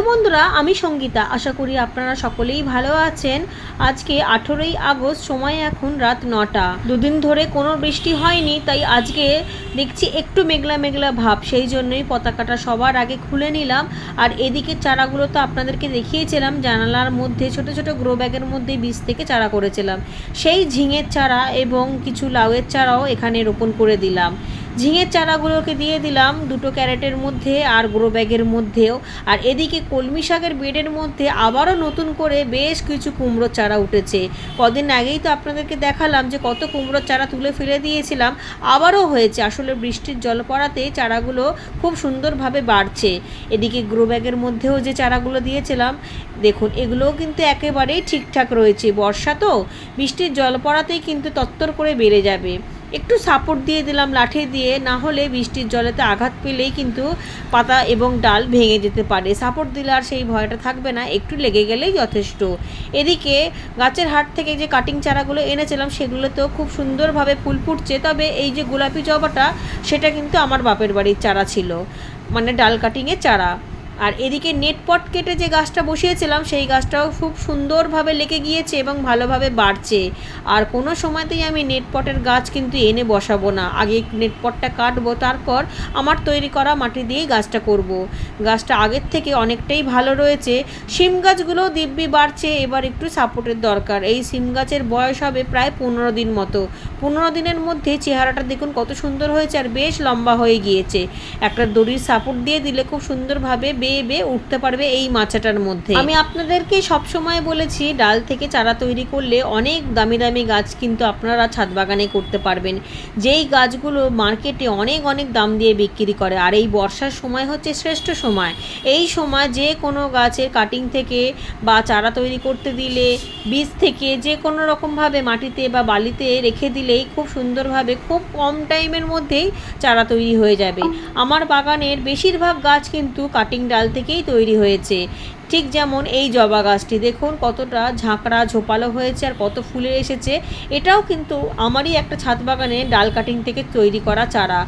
বন্ধুরা, আমি সঙ্গীতা। আশা করি আপনারা সকলেই ভালো আছেন। আজকে আঠেরোই আগস্ট, সময় এখন রাত নটা। দুদিন ধরে কোনো বৃষ্টি হয়নি, তাই আজকে দেখছি একটু মেঘলা মেঘলা ভাব। সেই জন্যই পতাকাটা সবার আগে খুলে নিলাম। আর এদিকে চারাগুলো তো আপনাদেরকে দেখিয়েছিলাম, জানালার মধ্যে, ছোট ছোট গ্রো ব্যাগের মধ্যে বীজ থেকে চারা করেছিলাম। সেই ঝিঙের চারা এবং কিছু লাউয়ের চারাও এখানে রোপণ করে দিলাম। ঝিঙের চারাগুলোকে দিয়ে দিলাম দুটো ক্যারেটের মধ্যে আর গ্রো ব্যাগের মধ্যেও। আর এদিকে কলমি শাকের বেডের মধ্যে আবারও নতুন করে বেশ কিছু কুমড়োর চারা উঠেছে। কদিন আগেই তো আপনাদেরকে দেখালাম যে কত কুমড়োর চারা তুলে ফেলে দিয়েছিলাম, আবারও হয়েছে। আসলে বৃষ্টির জল পড়াতে চারাগুলো খুব সুন্দরভাবে বাড়ছে। এদিকে গ্রো ব্যাগের মধ্যেও যে চারাগুলো দিয়েছিলাম, দেখুন, এগুলোও কিন্তু একেবারেই ঠিকঠাক রয়েছে। বর্ষা তো, বৃষ্টির জল পড়াতেই কিন্তু তত্তর করে বেড়ে যাবে। একটু সাপোর্ট দিয়ে দিলাম, লাঠি দিয়ে, না হলে বৃষ্টির জলেতে আঘাত পেলেই কিন্তু পাতা এবং ডাল ভেঙে যেতে পারে। সাপোর্ট দিলে আর সেই ভয়টা থাকবে না, একটু লেগে গেলেই যথেষ্ট। এদিকে গাছের হাট থেকে যে কাটিং চারাগুলো এনেছিলাম, সেগুলোতেও খুব সুন্দরভাবে ফুল ফুটছে। তবে এই যে গোলাপি জবাটা, সেটা কিন্তু আমার বাপের বাড়ির চারা ছিল মানে ডাল কাটিংয়ের চারা। আর এদিকে নেট পট কেটে যে গাছটা বসিয়েছিলাম, সেই গাছটাও খুব সুন্দরভাবে লেগে গিয়েছে এবং ভালোভাবে বাড়ছে। আর কোনো সময়তেই আমি নেট পটের গাছ কিন্তু এনে বসাবো না। আগে নেট পটটা কাটবো, তারপর আমার তৈরি করা মাটি দিয়েই গাছটা করব। গাছটা আগের থেকে অনেকটাই ভালো রয়েছে। শিম গাছগুলোও দিব্যি বাড়ছে, এবার একটু সাপোর্টের দরকার। এই সিম গাছের বয়স হবে প্রায় পনেরো দিন মতো। পনেরো দিনের মধ্যে চেহারাটা দেখুন কত সুন্দর হয়েছে আর বেশ লম্বা হয়ে গিয়েছে। একটা দড়ির সাপোর্ট দিয়ে দিলে খুব সুন্দরভাবে বেয়ে বেয়ে উঠতে পারবে এই মাচাটার মধ্যে। আমি আপনাদেরকে সব সময় বলেছি, ডাল থেকে চারা তৈরি করলে অনেক দামি দামি গাছ কিন্তু আপনারা ছাদ বাগানে করতে পারবেন। যেই গাছগুলো মার্কেটে অনেক অনেক দাম দিয়ে বিক্রি করে, আর এই বর্ষার সময় হচ্ছে শ্রেষ্ঠ সময়। এই সময় যে কোনো গাছের কাটিং থেকে বা চারা তৈরি করতে দিলে, বীজ থেকে যে কোনো রকমভাবে মাটিতে বা বালিতে রেখে দিলেই খুব সুন্দরভাবে খুব কম টাইমের মধ্যেই চারা তৈরি হয়ে যাবে। আমার বাগানের বেশিরভাগ গাছ কিন্তু কাটিং ডাল থেকেই তৈরি হয়েছে। ঠিক যেমন এই জবা গাছটি। দেখুন কতটা ঝাঁকড়া ঝোপালো হয়েছে আর কত ফুলে এসেছে। এটাও কিন্তু আমারই একটা ছাদ বাগানে ডাল কাটিং থেকে তৈরি করা চারা।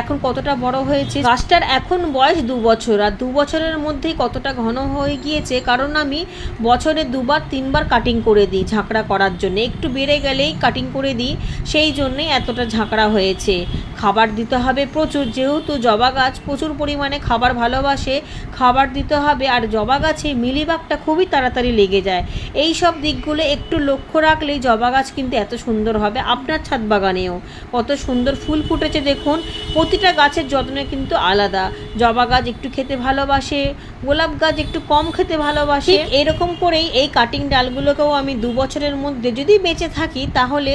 এখন কতটা বড় হয়েছে? গাছটার এখন বয়স দু বছর। আর দু বছরের মধ্যেই কতটা ঘন হয়ে গিয়েছে, কারণ আমি বছরে দুবার, তিনবার কাটিং করে দিই ঝাঁকড়া করার জন্য। একটু বেড়ে গেলেই কাটিং করে দিই, সেই জন্যেই এতটা ঝাঁকড়া হয়েছে। খাবার দিতে হবে প্রচুর, যেহেতু জবা গাছ প্রচুর পরিমাণে খাবার ভালোবাসে, খাবার দিতে হবে আর জবা গাছে মিলিবাগটা খুবই তাড়াতাড়ি লেগে যায়। এই সব দিকগুলো একটু লক্ষ্য রাখলেই জবা গাছ কিন্তু এত সুন্দর হবে। আপনার ছাদ বাগানেও কত সুন্দর ফুল ফুটেছে দেখুন। প্রতিটা গাছের যত্নে কিন্তু আলাদা। জবা গাছ একটু খেতে ভালোবাসে, গোলাপ গাছ একটু কম খেতে ভালোবাসে। এরকম করেই এই কাটিং ডালগুলোকেও আমি দু বছরের মধ্যে যদি বেঁচে থাকি, তাহলে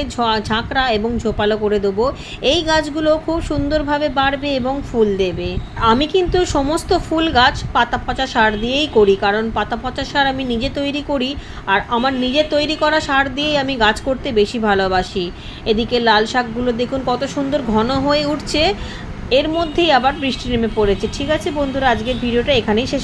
ঝাঁকড়া এবং ঝোপালো করে দেবো। এই গাছগুলো খুব সুন্দরভাবে বাড়বে এবং ফুল দেবে। আমি কিন্তু সমস্ত ফুল গাছ পাতা পচা সার দিয়েই করি, কারণ পাতা পচা সার আমি নিজে তৈরি করি, আর আমার নিজে তৈরি করা সার দিয়েই আমি গাছ করতে বেশি ভালোবাসি। এদিকে লাল শাকগুলো দেখুন কত সুন্দর ঘন হয়ে উঠছে। এর মধ্যেই আবার বৃষ্টি নেমে পড়েছে। ঠিক আছে বন্ধুরা আজকের ভিডিওটা এখানেই শেষ